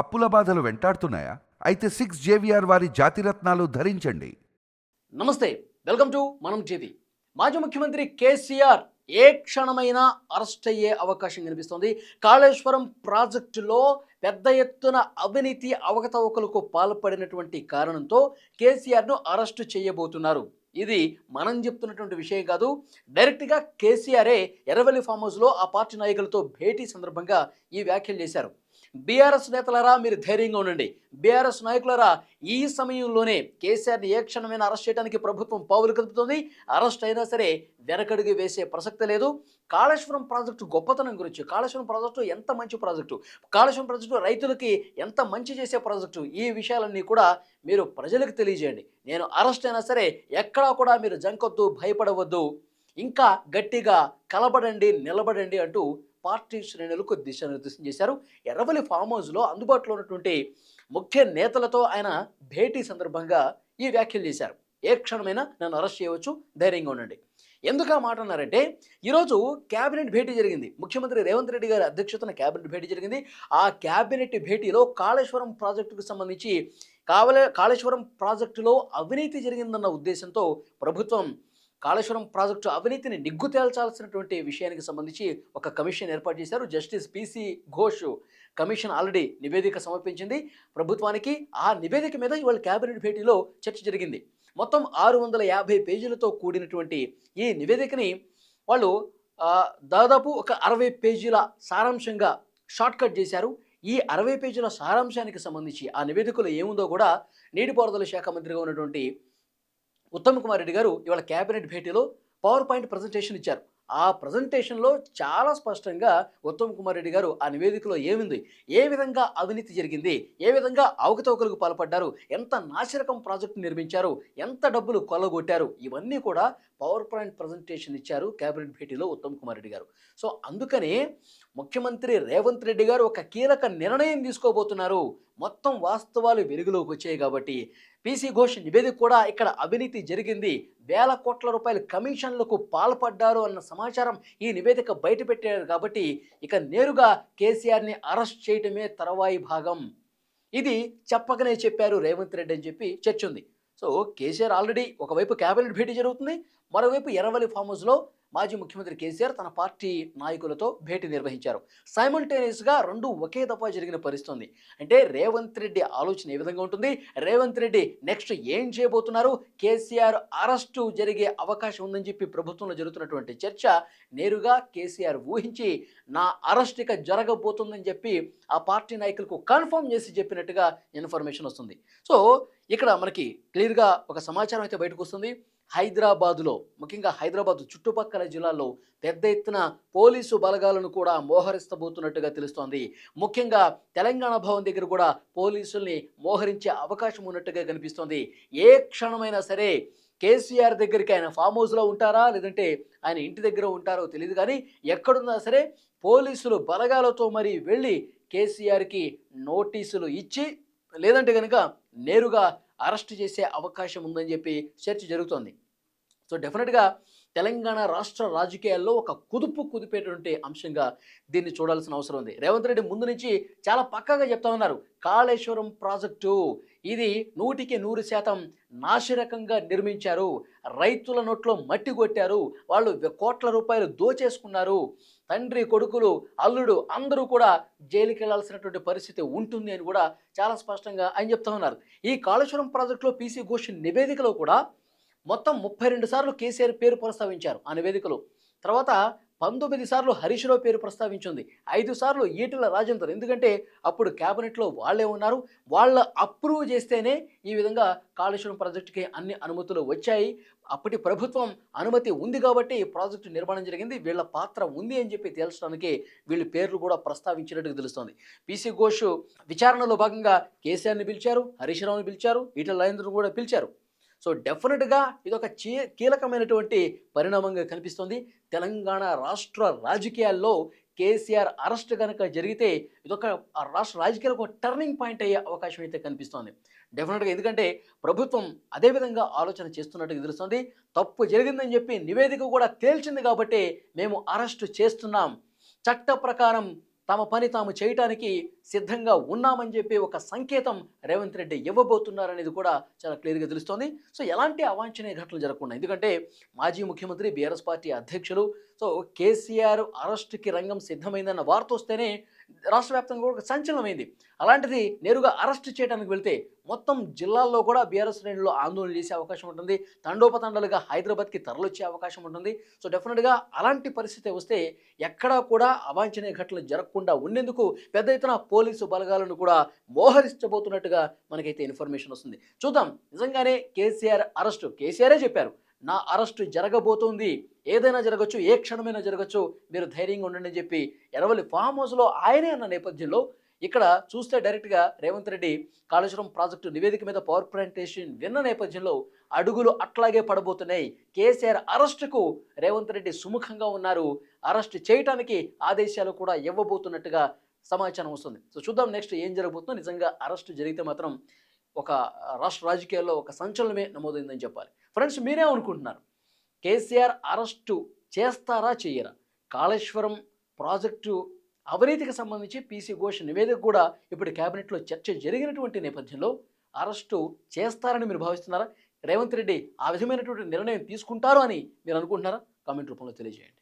అప్పుల బాధలు వెంటాడుతున్నాయా? అయితే సిక్స్ జేవిఆర్ వారి జాతిరత్నాలు ధరించండి. నమస్తే వెల్కమ్ టు మనం టీవీ మాజీ ముఖ్యమంత్రి కేసీఆర్ ఏ క్షణమైనా అరెస్ట్ అయ్యే అవకాశం కనిపిస్తోంది. కాళేశ్వరం ప్రాజెక్టులో పెద్ద ఎత్తున అవినీతి అవకతవకలకు పాల్పడినటువంటి కారణంతో కేసీఆర్ను అరెస్టు చేయబోతున్నారు. ఇది మనం చెప్తున్నటువంటి విషయం కాదు. డైరెక్ట్గా కేసీఆరే ఎర్రవల్లి ఫామ్ హౌస్లో ఆ పార్టీ నాయకులతో భేటీ సందర్భంగా ఈ వ్యాఖ్యలు చేశారు. బీఆర్ఎస్ నేతలరా మీరు ధైర్యంగా ఉండండి. బీఆర్ఎస్ నాయకులరా ఈ సమయంలోనే కేసీఆర్ని ఏ క్షణమైనా అరెస్ట్ చేయడానికి ప్రభుత్వం పావులు కదుపుతోంది. అరెస్ట్ అయినా సరే వెనకడుగు వేసే ప్రసక్తి లేదు. కాళేశ్వరం ప్రాజెక్టు గొప్పతనం గురించి కాళేశ్వరం ప్రాజెక్టు ఎంత మంచి ప్రాజెక్టు కాళేశ్వరం ప్రాజెక్టు రైతులకి ఎంత మంచి చేసే ప్రాజెక్టు ఈ విషయాలన్నీ కూడా మీరు ప్రజలకు తెలియజేయండి. నేను అరెస్ట్ అయినా సరే ఎక్కడా కూడా మీరు జంకొద్దు భయపడవద్దు. ఇంకా గట్టిగా కలబడండి నిలబడండి అంటూ పార్టీ శ్రేణులకు దిశానిర్దేశం చేశారు. ఎర్రవల్లి ఫామ్ హౌస్లో అందుబాటులో ఉన్నటువంటి ముఖ్య నేతలతో ఆయన భేటీ సందర్భంగా ఈ వ్యాఖ్యలు చేశారు. ఏ క్షణమైనా నన్ను అరెస్ట్ చేయవచ్చు. ధైర్యంగా ఉండండి. ఎందుకు ఆ మాట అన్నారంటే ఈరోజు క్యాబినెట్ భేటీ జరిగింది. ముఖ్యమంత్రి రేవంత్ రెడ్డి గారి అధ్యక్షతన క్యాబినెట్ భేటీ జరిగింది. ఆ క్యాబినెట్ భేటీలో కాళేశ్వరం ప్రాజెక్టుకు సంబంధించి కావల కాళేశ్వరం ప్రాజెక్టులో అవినీతి జరిగిందన్న ఉద్దేశంతో ప్రభుత్వం కాళేశ్వరం ప్రాజెక్టు అవినీతిని నిగ్గు తేల్చాల్సినటువంటి విషయానికి సంబంధించి ఒక కమిషన్ ఏర్పాటు చేశారు. Justice PC Ghosh commission already నివేదిక సమర్పించింది. ప్రభుత్వానికి ఆ నివేదిక మీద ఇవాళ కేబినెట్ భేటీలో చర్చ జరిగింది. మొత్తం ఆరు వందల యాభై పేజీలతో కూడినటువంటి ఈ నివేదికని వాళ్ళు దాదాపు ఒక అరవై పేజీల సారాంశంగా షార్ట్కట్ చేశారు. ఈ అరవై పేజీల సారాంశానికి సంబంధించి ఆ నివేదికలో ఏముందో కూడా నీటిపారుదల శాఖ మంత్రిగా ఉన్నటువంటి ఉత్తమ్ కుమార్ రెడ్డి గారు ఇవాళ కేబినెట్ భేటీలో పవర్ పాయింట్ ప్రజెంటేషన్ ఇచ్చారు. ఆ ప్రజెంటేషన్లో చాలా స్పష్టంగా ఉత్తమ్ కుమార్ రెడ్డి గారు ఆ నివేదికలో ఏమింది? ఏ విధంగా అవినీతి జరిగింది? ఏ విధంగా అవకతవకలకు పాల్పడ్డారు? ఎంత నాశరకం ప్రాజెక్టు నిర్మించారు? ఎంత డబ్బులు కొల్లగొట్టారు? ఇవన్నీ కూడా పవర్ పాయింట్ ప్రజెంటేషన్ ఇచ్చారు కేబినెట్ భేటీలో ఉత్తమ్ కుమార్ రెడ్డి గారు. సో అందుకనే ముఖ్యమంత్రి రేవంత్ రెడ్డి గారు ఒక కీలక నిర్ణయం తీసుకోబోతున్నారు. మొత్తం వాస్తవాలు వెలుగులోకి వచ్చాయి కాబట్టి. పీసీ ఘోష్ నివేదిక కూడా ఇక్కడ అవినీతి జరిగింది. వేల కోట్ల రూపాయల కమిషన్లకు పాల్పడ్డారు అన్న సమాచారం ఈ నివేదిక బయటపెట్టారు కాబట్టి ఇక నేరుగా కేసీఆర్ని అరెస్ట్ చేయటమే తర్వాయి భాగం. ఇది చెప్పకనే చెప్పారు రేవంత్ రెడ్డి అని చెప్పి చర్చ ఉంది so K C R already ఒకవైపు క్యాబినెట్ భేటీ జరుగుతుంది మరోవైపు ఎర్రవల్లి ఫామ్ హౌస్లో మాజీ ముఖ్యమంత్రి కేసీఆర్ తన పార్టీ నాయకులతో భేటీ నిర్వహించారు. సైమల్టేనియస్గా రెండు ఒకే దఫా జరిగిన పరిస్థితుంది. అంటే రేవంత్ రెడ్డి ఆలోచన ఏ విధంగా ఉంటుంది? రేవంత్ రెడ్డి నెక్స్ట్ ఏం చేయబోతున్నారు? కేసీఆర్ అరెస్టు జరిగే అవకాశం ఉందని చెప్పి ప్రభుత్వంలో జరుగుతున్నటువంటి చర్చ నేరుగా కేసీఆర్ ఊహించి నా అరెస్ట్ ఇక జరగబోతుందని చెప్పి ఆ పార్టీ నాయకులకు కన్ఫర్మ్ చేసి చెప్పినట్టుగా ఇన్ఫర్మేషన్ వస్తుంది. సో ఇక్కడ మనకి క్లియర్గా ఒక సమాచారం అయితే బయటకు వస్తుంది. హైదరాబాదులో ముఖ్యంగా హైదరాబాద్ చుట్టుపక్కల జిల్లాల్లో పెద్ద ఎత్తున పోలీసు బలగాలను కూడా మోహరిస్తబోతున్నట్టుగా తెలుస్తోంది. ముఖ్యంగా తెలంగాణ భవన్ దగ్గర కూడా పోలీసుల్ని మోహరించే అవకాశం ఉన్నట్టుగా కనిపిస్తోంది. ఏ క్షణమైనా సరే కేసీఆర్ దగ్గరికి ఆయన ఫామ్ హౌస్లో ఉంటారా? లేదంటే ఆయన ఇంటి దగ్గర ఉంటారో తెలియదు కానీ ఎక్కడున్నా సరే పోలీసులు బలగాలతో మరి వెళ్ళి కేసీఆర్కి నోటీసులు ఇచ్చి లేదంటే కనుక నేరుగా అరెస్ట్ చేసే అవకాశం ఉందని చెప్పి చర్చ జరుగుతోంది. సో డెఫినెట్గా తెలంగాణ రాష్ట్ర రాజకీయాల్లో ఒక కుదుపు కుదిపేటువంటి అంశంగా దీన్ని చూడాల్సిన అవసరం ఉంది. రేవంత్ రెడ్డి ముందు నుంచి చాలా పక్కాగా చెప్తా ఉన్నారు. కాళేశ్వరం ప్రాజెక్టు ఇది నూటికి నూరు శాతం నాశరకంగా నిర్మించారు. రైతుల నోట్లో మట్టి కొట్టారు. వాళ్ళు కోట్ల రూపాయలు దోచేసుకున్నారు. తండ్రి కొడుకులు అల్లుడు అందరూ కూడా జైలుకి వెళ్ళాల్సినటువంటి పరిస్థితి ఉంటుంది అని కూడా చాలా స్పష్టంగా ఆయన చెప్తా ఉన్నారు. ఈ కాళేశ్వరం ప్రాజెక్టులో పీసీ ఘోష్ నివేదికలో కూడా మొత్తం ముప్పై రెండు సార్లు కేసీఆర్ పేరు ప్రస్తావించారు ఆ నివేదికలో. తర్వాత పంతొమ్మిది సార్లు హరీష్ రావు పేరు ప్రస్తావించింది. ఐదు సార్లు ఈటల రాజేందర్. ఎందుకంటే అప్పుడు క్యాబినెట్లో వాళ్ళే ఉన్నారు. వాళ్ళ అప్రూవ్ చేస్తేనే ఈ విధంగా కాళేశ్వరం ప్రాజెక్టుకి అన్ని అనుమతులు వచ్చాయి. అప్పటి ప్రభుత్వం అనుమతి ఉంది కాబట్టి ఈ ప్రాజెక్టు నిర్మాణం జరిగింది. వీళ్ళ పాత్ర ఉంది అని చెప్పి తేల్చడానికి వీళ్ళ పేర్లు కూడా ప్రస్తావించినట్టుగా తెలుస్తోంది. పీసీ ఘోష్ విచారణలో భాగంగా కేసీఆర్ని పిలిచారు హరీష్రావుని పిలిచారు ఈటల రాజేందర్ను కూడా పిలిచారు. సో డెఫినెట్గా ఇది ఒక చీ కీలకమైనటువంటి పరిణామంగా కనిపిస్తుంది. తెలంగాణ రాష్ట్ర రాజకీయాల్లో కేసీఆర్ అరెస్ట్ కనుక జరిగితే ఇదొక రాష్ట్ర రాజకీయాలకు ఒక టర్నింగ్ పాయింట్ అయ్యే అవకాశం అయితే కనిపిస్తోంది. డెఫినెట్గా ఎందుకంటే ప్రభుత్వం అదే విధంగా ఆలోచన చేస్తున్నట్టుగా తెలుస్తుంది తప్పు జరిగిందని చెప్పి నివేదిక కూడా తేల్చింది కాబట్టి మేము అరెస్ట్ చేస్తున్నాం. చట్ట ప్రకారం తమ పని తాము చేయటానికి సిద్ధంగా ఉన్నామని చెప్పి ఒక సంకేతం రేవంత్ రెడ్డి ఇవ్వబోతున్నారనేది కూడా చాలా క్లియర్గా తెలుస్తోంది. సో ఎలాంటి అవాంఛనీయ ఘటనలు జరగకుండా ఎందుకంటే మాజీ ముఖ్యమంత్రి బీఆర్ఎస్ పార్టీ అధ్యక్షులు సో కేసీఆర్ అరెస్ట్కి రంగం సిద్ధమైందన్న వార్త వస్తేనే రాష్ట్ర వ్యాప్తంగా కూడా ఒక సంచలనమైంది. అలాంటిది నేరుగా అరెస్ట్ చేయడానికి వెళ్తే మొత్తం జిల్లాల్లో కూడా బీఆర్ఎస్ శ్రేణుల్లో ఆందోళన చేసే అవకాశం ఉంటుంది. తండోపతండాలుగా హైదరాబాద్కి తరలిచ్చే అవకాశం ఉంటుంది. సో డెఫినెట్గా అలాంటి పరిస్థితి వస్తే ఎక్కడా కూడా అవాంఛనీయ ఘటనలు జరగకుండా ఉండేందుకు పెద్ద ఎత్తున పోలీసు బలగాలను కూడా మోహరించబోతున్నట్టుగా మనకైతే ఇన్ఫర్మేషన్ వస్తుంది. చూద్దాం. నిజంగానే కేసీఆర్ అరెస్టు. కేసీఆరే చెప్పారు. నా అరెస్టు జరగబోతోంది. ఏదైనా జరగచ్చు ఏ క్షణమైనా జరగచ్చు మీరు ధైర్యంగా ఉండండి అని చెప్పి ఎరవలి ఫామ్ హౌస్లో ఆయనే అన్న నేపథ్యంలో ఇక్కడ చూస్తే డైరెక్ట్గా రేవంత్ రెడ్డి కాళేశ్వరం ప్రాజెక్టు నివేదిక మీద పవర్ ప్రజెంటేషన్ విన్న నేపథ్యంలో అడుగులు అట్లాగే పడబోతున్నాయి. కేసీఆర్ అరెస్టుకు రేవంత్ రెడ్డి సుముఖంగా ఉన్నారు. అరెస్ట్ చేయటానికి ఆదేశాలు కూడా ఇవ్వబోతున్నట్టుగా సమాచారం వస్తుంది. సో చూద్దాం నెక్స్ట్ ఏం జరగబోతుందో. నిజంగా అరెస్ట్ జరిగితే మాత్రం ఒక రాష్ట్ర రాజకీయాల్లో ఒక సంచలనమే నమోదైందని చెప్పాలి. ఫ్రెండ్స్ మీరే అనుకుంటున్నారు కేసీఆర్ అరెస్టు చేస్తారా చెయ్యరా కాళేశ్వరం ప్రాజెక్టు అవినీతికి సంబంధించి పీసీ ఘోష్ నివేదిక కూడా ఇప్పుడు కేబినెట్లో చర్చ జరిగినటువంటి నేపథ్యంలో అరెస్టు చేస్తారని మీరు భావిస్తున్నారా? రేవంత్ రెడ్డి ఆ విధమైనటువంటి నిర్ణయం తీసుకుంటారు అని మీరు అనుకుంటున్నారా? కామెంట్ రూపంలో తెలియజేయండి.